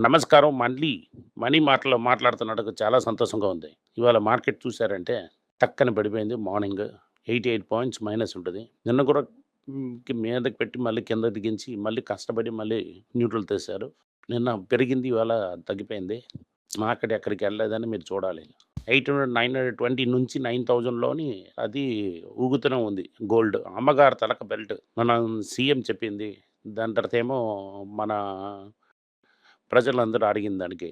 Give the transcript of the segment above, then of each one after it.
నమస్కారం. మళ్ళీ మనీ మాటలో మాట్లాడుతున్నట్టుగా చాలా సంతోషంగా ఉంది. ఇవాళ మార్కెట్ చూసారంటే టక్కన పడిపోయింది. Morning eighty eight points minus ఉంటుంది. నిన్న కూడా మీదకి పెట్టి మళ్ళీ కింద దిగించి మళ్ళీ కష్టపడి మళ్ళీ న్యూట్రల్ తీశారు నిన్న పెరిగింది ఇవాళ తగ్గిపోయింది. మార్కెట్ ఎక్కడికి వెళ్ళలేదని మీరు చూడాలి. Eight hundred nine hundred twenty నుంచి నైన్ థౌజండ్లోని అది ఊగుతూనే ఉంది. గోల్డ్ అమ్మగారు తలక బెల్ట్. మన సీఎం చెప్పింది. దాని తర్వాత ఏమో మన ప్రజలందరూ అడిగిన దానికి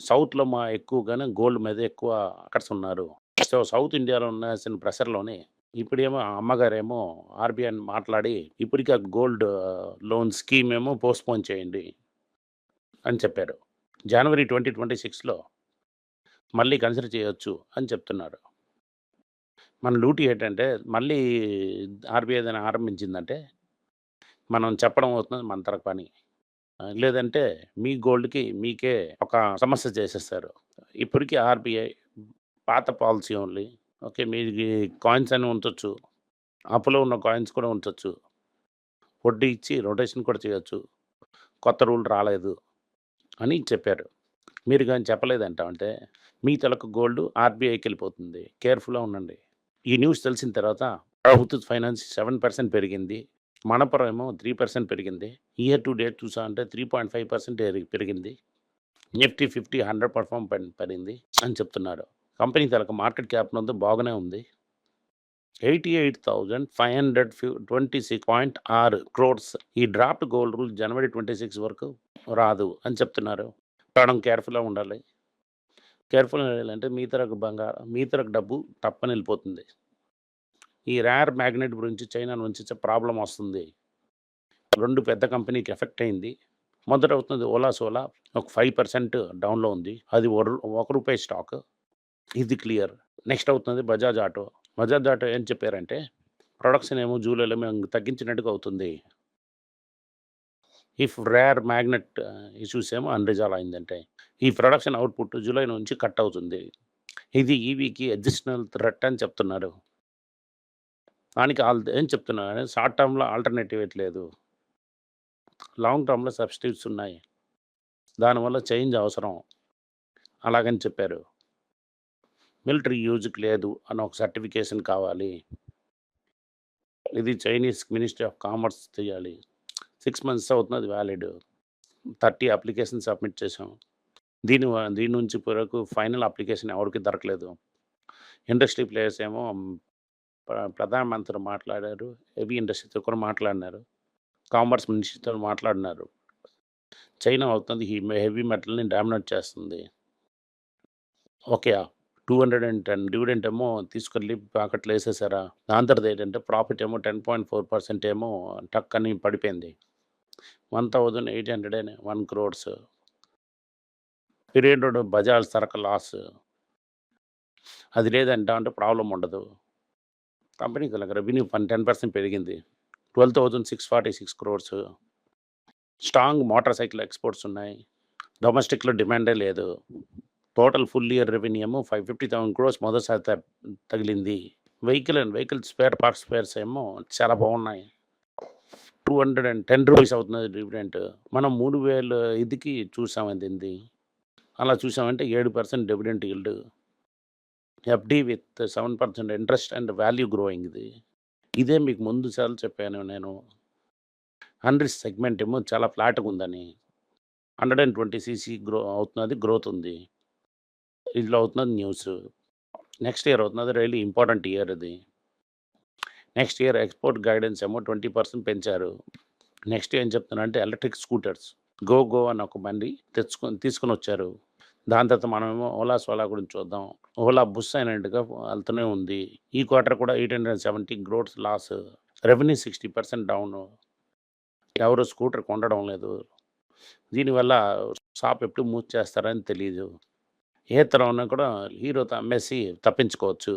సౌత్లో మా ఎక్కువగానే గోల్డ్ మీద ఎక్కువ అక్కడ్స్ ఉన్నారు. సో సౌత్ ఇండియాలో ఉన్న ప్రెషర్లోనే ఇప్పుడేమో అమ్మగారేమో ఆర్బీఐ మాట్లాడి ఇప్పటికీ ఆ గోల్డ్ లోన్ స్కీమ్ ఏమో పోస్ట్పోన్ చేయండి అని చెప్పారు. జనవరి ట్వంటీ ట్వంటీ సిక్స్లో మళ్ళీ కన్సిడర్ చేయొచ్చు అని చెప్తున్నారు. మన లూటి ఏంటంటే మళ్ళీ ఆర్బీఐ దాన్ని ఆరంభించిందంటే మనం చెప్పడం అవుతుంది మన తరపు పని. లేదంటే మీ గోల్డ్కి మీకే ఒక సమస్య చేసేస్తారు. ఇప్పటికీ ఆర్బీఐ పాత పాలసీ ఓన్లీ. ఓకే మీ కాయిన్స్ అని ఉంచవచ్చు అప్పులో ఉన్న కాయిన్స్ కూడా ఉంచవచ్చు వడ్డీ ఇచ్చి రొటేషన్ కూడా చేయొచ్చు. కొత్త రూల్ రాలేదు అని చెప్పారు. మీరు కానీ చెప్పలేదంట అంటే మీ తలకు గోల్డ్ ఆర్బీఐకి వెళ్ళిపోతుంది. కేర్ఫుల్గా ఉండండి. ఈ న్యూస్ తెలిసిన తర్వాత ప్రభుత్వ ఫైనాన్స్ సెవెన్ పర్సెంట్ పెరిగింది. మణపురం ఏమో త్రీ పర్సెంట్ పెరిగింది. ఇయర్ టు డేట్ చూసా అంటే త్రీ పాయింట్ ఫైవ్ పర్సెంట్ పెరిగింది. నిఫ్టీ ఫిఫ్టీ హండ్రెడ్ పర్ఫామ్ పడింది అని చెప్తున్నారు. కంపెనీ తలకు మార్కెట్ క్యాప్ నందు బాగానే ఉంది. Eighty eight thousand five hundred twenty six point ఆరు క్రోడ్స్ ఈ డ్రాఫ్ట్ గోల్డ్ రూల్ జనవరి ట్వంటీ సిక్స్ వరకు రాదు అని చెప్తున్నారు. మనం కేర్ఫుల్గా ఉండాలి. కేర్ఫుల్గా ఉండాలంటే మీ తరకు బంగారం మీ తరకు డబ్బు తప్పని వెళ్ళిపోతుంది ఈ రేర్ మ్యాగ్నెట్ గురించి చైనా నుంచి ప్రాబ్లం వస్తుంది. రెండు పెద్ద కంపెనీకి ఎఫెక్ట్ అయింది. మొదట అవుతుంది ఓలా సోలా ఒక ఫైవ్ పర్సెంట్ డౌన్లో ఉంది. అది ఒక- రూపాయి స్టాక్ ఇది క్లియర్ నెక్స్ట్ అవుతుంది బజాజ్ ఆటో బజాజ్ ఆటో ఏం చెప్పారంటే ప్రొడక్షన్ ఏమో జూలైలో మేము తగ్గించినట్టుగా అవుతుంది. ఇఫ్ రేర్ మ్యాగ్నెట్ ఇష్యూస్ ఏమో అన్రిజాల్వ్ అయిందంటే ఈ ప్రొడక్షన్ అవుట్పుట్ జూలై నుంచి కట్ అవుతుంది. ఇది ఈవీకి అడిషనల్ థ్రెట్ అని చెప్తున్నారు. దానికి ఆల్ ఏం చెప్తున్నారు షార్ట్ టర్మ్లో ఆల్టర్నేటివ్ లేదు. లాంగ్ టర్మ్లో సబ్స్టిట్యూట్స్ ఉన్నాయి. దానివల్ల చేంజ్ అవసరం. అలాగని చెప్పారు. మిలిటరీ యూజ్కి లేదు అని ఒక సర్టిఫికేషన్ కావాలి. ఇది చైనీస్ మినిస్ట్రీ ఆఫ్ కామర్స్ చేయాలి సిక్స్ మంత్స్ అవుతున్నది వ్యాలిడ్. థర్టీ అప్లికేషన్ సబ్మిట్ చేసాం దీని దీని నుంచి వరకు ఫైనల్ అప్లికేషన్ ఎవరికి దొరకలేదు. ఇండస్ట్రీ ప్లేయర్స్ ఏమో ప్రధానమంత్రి మాట్లాడారు. హెవీ ఇండస్ట్రీతో కూడా మాట్లాడినారు. కామర్స్ మినిస్ట్రీతో మాట్లాడినారు. చైనా అవుతుంది. ఈ హెవీ మెటల్ని డామినేట్ చేస్తుంది. Okay. Two hundred and ten dividend ఏమో తీసుకెళ్ళి ప్యాకెట్లు వేసేసారా? దాని తర్వాత ఏంటంటే ప్రాఫిట్ ఏమో టెన్ పాయింట్ ఫోర్ పర్సెంట్ ఏమో టక్ అని పడిపోయింది. One thousand eight hundred and one crores period Bajaj సరక loss. అది లేదంట అంటే ప్రాబ్లం ఉండదు. కంపెనీకి రెవెన్యూ వన్ టెన్ పర్సెంట్ పెరిగింది. Twelve thousand six forty six crores. Strong motorcycle exports ఉన్నాయి. డొమెస్టిక్లో డిమాండే లేదు. టోటల్ ఫుల్ ఇయర్ రెవెన్యూ ఏమో ఫైవ్ ఫిఫ్టీ థౌసండ్ క్రోర్స్ మొదటిసారి తగిలింది. Vehicle and vehicle spare parts spares ఏమో చాలా బాగున్నాయి. Two hundred and ten rupees అవుతుంది డివిడెంట్. మనం మూడు వేలు ఇదికి చూసామండి అలా చూసామంటే ఏడు percent dividend yield FD with seven percent interest and value growing ఇది. ఇదే మీకు ముందు సార్లు చెప్పాను నేను. హండ్రెడ్ సెగ్మెంట్ ఏమో చాలా ఫ్లాట్గా ఉందని. Hundred and twenty CC grow అవుతున్నది గ్రోత్ ఉంది. ఇందులో అవుతున్నది న్యూస్ నెక్స్ట్ ఇయర్ అవుతున్నది రియలీ ఇంపార్టెంట్ ఇయర్ ఇది. నెక్స్ట్ ఇయర్ ఎక్స్పోర్ట్ గైడెన్స్ ఏమో ట్వంటీ పర్సెంట్ పెంచారు. నెక్స్ట్ ఏం చెప్తున్నారంటే ఎలక్ట్రిక్ స్కూటర్స్ గో గో అని ఒక బండి తెచ్చుకొని తీసుకొని వచ్చారు. దాని తర్వాత మనమేమో ఓలా సోలా గురించి చూద్దాం. ఓలా బుస్ అయినట్టుగా వెళ్తూనే ఉంది. ఈ క్వార్టర్ కూడా eight hundred seventy growth loss. Revenue sixty percent down. ఎవరు స్కూటర్ కొండడం లేదు. దీనివల్ల షాప్ ఎప్పుడు మూవ్ చేస్తారని తెలియదు ఏ తరం కూడా హీరోతో అమ్మేసి తప్పించుకోవచ్చు.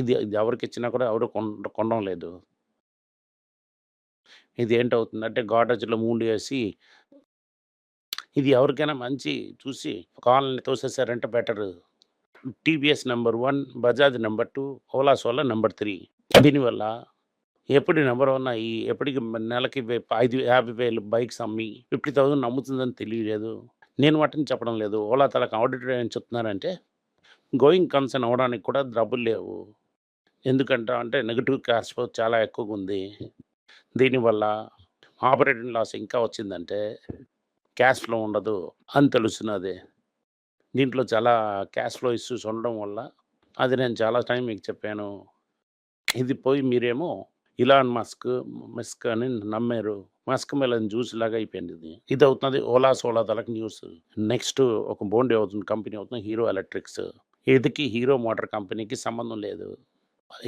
ఇది ఇది ఎవరికి ఇచ్చినా కూడా ఎవరు కొండ కొనడం లేదు. ఇది ఏంటవుతుందంటే గాడ్రేజ్లో మూడు వేసి ఇది ఎవరికైనా మంచి చూసి colony తోసేసారంటే better. TVS number one Bajaj number two Ola సోలా number three. దీనివల్ల ఎప్పుడు నెంబర్ వన్ అయ్యి ఎప్పటికి నెలకి ఐదు యాభై వేలు బైక్స్ అమ్మి ఫిఫ్టీ థౌసండ్ అమ్ముతుందని తెలియలేదు. నేను వాటిని చెప్పడం లేదు. ఓలా తలకు ఆడిటర్ ఏం చెప్తున్నారంటే గోయింగ్ కన్సర్న్ అవ్వడానికి కూడా డబ్బులు లేవు. ఎందుకంటే అంటే నెగిటివ్ క్యాష్ ఫ్లో చాలా ఎక్కువగా ఉంది. దీనివల్ల ఆపరేటింగ్ లాస్ ఇంకా వచ్చిందంటే క్యాష్ ఫ్లో ఉండదు అని తెలుస్తున్నది దీంట్లో చాలా క్యాష్ ఫ్లో ఇష్యూస్ ఉండడం వల్ల అది నేను చాలా టైం మీకు చెప్పాను. ఇది పోయి మీరేమో ఇలాన్ మస్క్ మస్క్ అని నమ్మారు. మస్క్ మెలన్ జ్యూస్ లాగా అయిపోయింది ఇది. ఇది అవుతుంది ఓలా సోలా తలకు న్యూస్. నెక్స్ట్ ఒక బోండి అవుతుంది కంపెనీ అవుతుంది హీరో ఎలక్ట్రిక్స్. ఇదికి హీరో మోటార్ కంపెనీకి సంబంధం లేదు.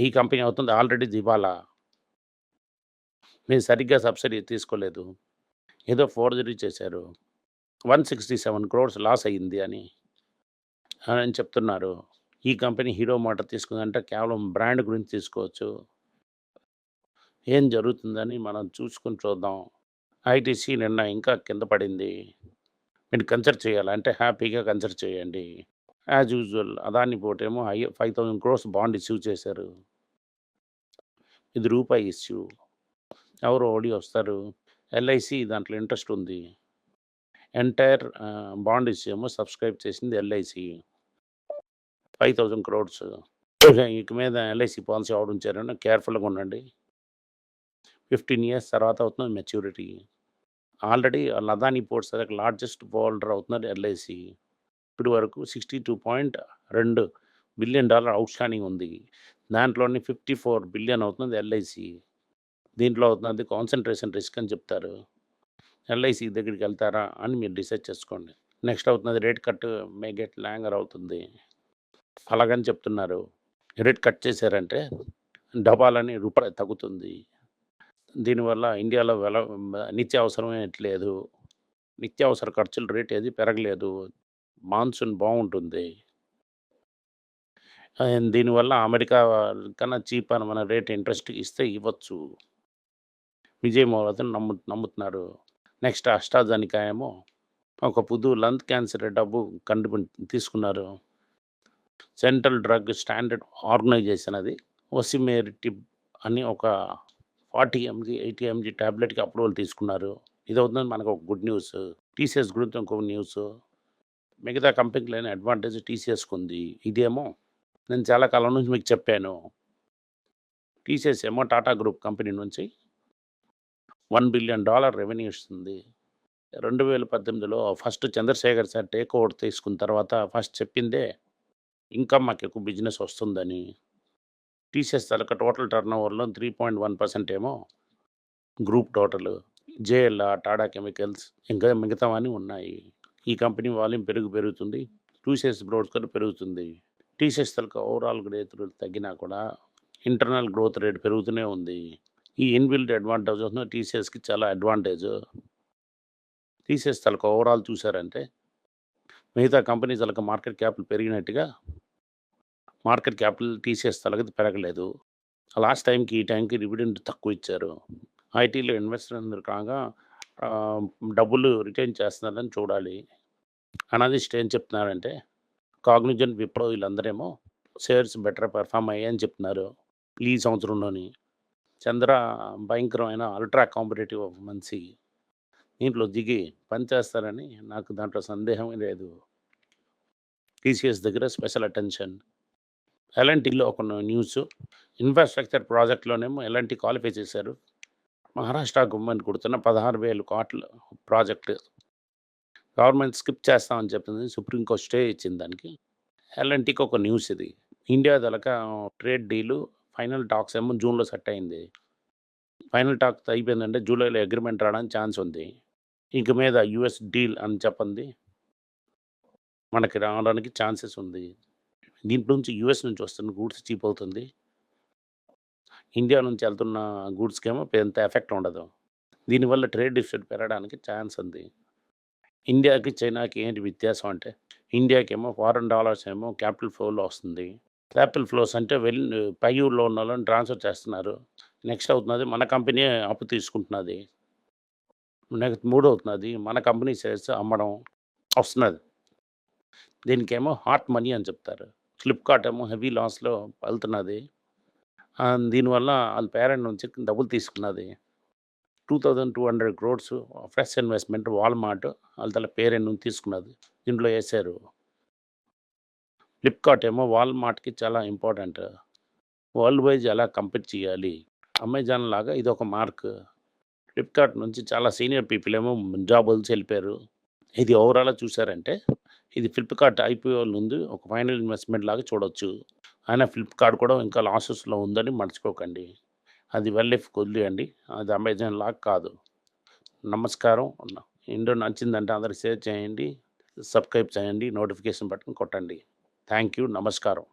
ఈ కంపెనీ అవుతుంది ఆల్రెడీ దివాలా నేను సరిగ్గా సబ్సిడీ తీసుకోలేదు. ఏదో ఫోర్జరీ చేశారు. One sixty seven crores loss అయ్యింది అని అని చెప్తున్నారు. ఈ కంపెనీ హీరో మోటార్ తీసుకుందంటే కేవలం బ్రాండ్ గురించి తీసుకోవచ్చు. ఏం జరుగుతుందని మనం చూసుకుని చూద్దాం. ఐటీసీ నిన్న ఇంకా కింద పడింది. మీరు కన్సిడర్ చేయాలంటే హ్యాపీగా కన్సిడర్ చేయండి. As usual. అదాని పోటేమో high five thousand crores bond issue చేశారు. ఇది రూపాయి ఇష్యూ. ఎవరు ఓడి వస్తారు? ఎల్ఐసి దాంట్లో ఇంట్రెస్ట్ ఉంది. ఎంటైర్ బాండ్ ఇష్యూ ఏమో సబ్స్క్రైబ్ చేసింది ఎల్ఐసి ఫైవ్ థౌజండ్ క్రోడ్స్. ఇక మీద ఎల్ఐసి పాలసీ ఆడించారని కేర్ఫుల్గా ఉండండి. ఫిఫ్టీన్ ఇయర్స్ తర్వాత అవుతుంది మెచ్యూరిటీ. ఆల్రెడీ లదాని పోర్ట్స్ దగ్గర లార్జెస్ట్ హోల్డర్ అవుతున్నారు ఎల్ఐసి ఇప్పటి వరకు సిక్స్టీ టూ పాయింట్ రెండు బిలియన్ డాలర్ అవుట్ స్టాండింగ్ ఉంది. దాంట్లోని ఫిఫ్టీ ఫోర్ బిలియన్ అవుతుంది ఎల్ఐసి దీంట్లో అవుతుంది కాన్సన్ట్రేషన్ రిస్క్ అని చెప్తారు. ఎల్ఐసి దగ్గరికి వెళ్తారా అని మీరు డిసైడ్ చేసుకోండి. నెక్స్ట్ అవుతుంది rate cut may get longer అవుతుంది. అలాగని చెప్తున్నారు. రేట్ కట్ చేశారంటే డబాలని రూపాయి తగ్గుతుంది. దీనివల్ల ఇండియాలో వెల నిత్యావసరమైనట్లేదు నిత్యావసర ఖర్చుల రేట్ ఏది పెరగలేదు. మాన్సూన్ బాగుంటుంది. దీనివల్ల అమెరికా కన్నా చీప్ అని మన రేట్ ఇంట్రెస్ట్ ఇస్తే ఇవ్వచ్చు. విజయ్ మౌలతను నమ్ము నమ్ముతున్నారు. నెక్స్ట్ అష్టాజనికా ఏమో ఒక పుదు లంగ్ క్యాన్సర్ డబ్బు కండు తీసుకున్నారు. సెంట్రల్ డ్రగ్ స్టాండర్డ్ ఆర్గనైజేషన్ అది. ఒసిమేరిటిబ్ అని ఒక ఫార్టీ ఎంజీ ఎయిటీ ఎంజీ ట్యాబ్లెట్కి అప్రూవల్ తీసుకున్నారు. ఇది అవుతుంది మనకు ఒక గుడ్ న్యూస్. టీసీఎస్ గురించి ఇంకొక న్యూస్. మిగతా కంపెనీకి లేని అడ్వాంటేజ్ టీసీఎస్కి ఉంది. ఇదేమో నేను చాలా కాలం నుంచి మీకు చెప్పాను. టీసీఎస్ ఏమో టాటా గ్రూప్ కంపెనీ నుంచి వన్ బిలియన్ డాలర్ రెవెన్యూ ఇస్తుంది. రెండు వేల పద్దెనిమిదిలో first Chandrasekhar sir take over తీసుకున్న తర్వాత ఫస్ట్ చెప్పిందే ఇంకా మాకు ఎక్కువ బిజినెస్ వస్తుందని. టీసీఎస్ తలక టోటల్ టర్న్ ఓవర్లో త్రీ పాయింట్ వన్ పర్సెంట్ ఏమో group total. JLR Tata chemicals ఇంకా మిగతావన్నీ ఉన్నాయి. ఈ కంపెనీ వాల్యూమ్ పెరుగు పెరుగుతుంది. టీసీఎస్ బ్రోడ్స్ కూడా పెరుగుతుంది. టీసీఎస్ తలక ఓవరాల్ గ్రోత్ రేట్ తగ్గినా కూడా ఇంటర్నల్ గ్రోత్ రేట్ పెరుగుతూనే ఉంది. ఈ ఇన్బిల్డ్ అడ్వాంటేజ్ వస్తున్న టీసీఎస్కి చాలా అడ్వాంటేజ్. టీసీఎస్ తలకు ఓవరాల్ చూసారంటే మిగతా కంపెనీ తలకు మార్కెట్ క్యాపిటల్ పెరిగినట్టుగా మార్కెట్ క్యాపిటల్ టీసీఎస్ తలకి పెరగలేదు. లాస్ట్ టైంకి ఈ టైంకి డివిడెండ్ తక్కువ ఇచ్చారు. ఐటీలో ఇన్వెస్టర్ అందరు కాగా డబ్బులు రిటైన్ చేస్తున్నారని చూడాలి. అనాలిస్ట్ ఏం చెప్తున్నారంటే కాగ్నిజన్ విప్రో వీళ్ళందరేమో షేర్స్ బెటర్ పెర్ఫామ్ అయ్యాయని చెప్తున్నారు ఈ సంవత్సరంలోని. చంద్ర భయంకరమైన అల్ట్రా కాంపిటేటివ్ మంచి దీంట్లో దిగి పనిచేస్తారని నాకు దాంట్లో సందేహమే లేదు. టీసీఎస్ దగ్గర స్పెషల్ అటెన్షన్. ఎల్ఎన్టీలో ఒక న్యూస్. ఇన్ఫ్రాస్ట్రక్చర్ ప్రాజెక్ట్లోనేమో ఎల్ఎన్టీ క్వాలిఫై చేశారు. మహారాష్ట్ర గవర్నమెంట్ కొడుతున్న పదహారు వేలు కోట్ల ప్రాజెక్ట్. గవర్నమెంట్ స్కిప్ చేస్తామని చెప్పింది సుప్రీంకోర్టు స్టే ఇచ్చింది దానికి. ఎల్ఎన్టీకి ఒక న్యూస్ ఇది. ఇండియా తలక ట్రేడ్ డీలు ఫైనల్ టాక్స్ ఏమో జూన్లో సెట్ అయింది. ఫైనల్ టాక్స్ అయిపోయిందంటే జూలైలో అగ్రిమెంట్ రావడానికి ఛాన్స్ ఉంది. ఇంక మీద యుఎస్ డీల్ అని చెప్పండి మనకి రావడానికి ఛాన్సెస్ ఉంది. దీంట్లో నుంచి యుఎస్ నుంచి వస్తున్న గూడ్స్ చీప్ అవుతుంది. ఇండియా నుంచి వెళ్తున్న గూడ్స్కి ఏమో పెద్ద ఎఫెక్ట్ ఉండదు. దీనివల్ల ట్రేడ్ డిఫిసిట్ పెరగడానికి ఛాన్స్ ఉంది. ఇండియాకి చైనాకి ఏంటి వ్యత్యాసం అంటే ఇండియాకి ఏమో ఫారెన్ డాలర్స్ ఏమో క్యాపిటల్ ఫ్లోలో వస్తుంది. క్యాపిటల్ ఫ్లోస్ అంటే వెళ్ళి పై ఊళ్ళో ఉన్న వాళ్ళని ట్రాన్స్ఫర్ చేస్తున్నారు. నెక్స్ట్ అవుతున్నది మన కంపెనీ అప్పు తీసుకుంటున్నది. నెక్స్ట్ మూడు అవుతున్నది మన కంపెనీ షేర్స్ అమ్మడం వస్తున్నది. దీనికేమో హాట్ మనీ అని చెప్తారు. ఫ్లిప్కార్ట్ ఏమో హెవీ లాస్లో వెళ్తున్నది. దీనివల్ల వాళ్ళ పేరెంట్ నుంచి డబ్బులు తీసుకున్నది. Two thousand two hundred crores fresh investment Walmart వాళ్ళ తల పేరెంట్ నుంచి తీసుకున్నది. దీంట్లో వేశారు. ఫ్లిప్‌కార్ట్ ఏమో వాల్‌మార్ట్‌కి చాలా ఇంపార్టెంట్. వరల్డ్ వైజ్ ఎలా కంపీట్ చేయాలి. అమెజాన్ లాగా ఇది ఒక మార్క్. ఫ్లిప్‌కార్ట్ నుంచి చాలా సీనియర్ పీపుల్ ఏమో జాబ్ వదిలిసి వెళ్ళిపోయారు ఇది ఓవరాల్‌గా చూసారంటే ఇది ఫ్లిప్‌కార్ట్ ఐపీఓ నుండి ఒక ఫైనల్ ఇన్వెస్ట్‌మెంట్ లాగా చూడొచ్చు. అయినా ఫ్లిప్‌కార్ట్ కూడా ఇంకా లాసెస్‌లో ఉందని మర్చిపోకండి. అది వెల్ ఇఫ్ వదిలేయండి. అది అమెజాన్ లాగా కాదు. నమస్కారం. ఇండో నచ్చిందంటే అందరికి షేర్ చేయండి. సబ్‌స్క్రైబ్ చేయండి. నోటిఫికేషన్ బటన్ కొట్టండి. Thank you. నమస్కారం.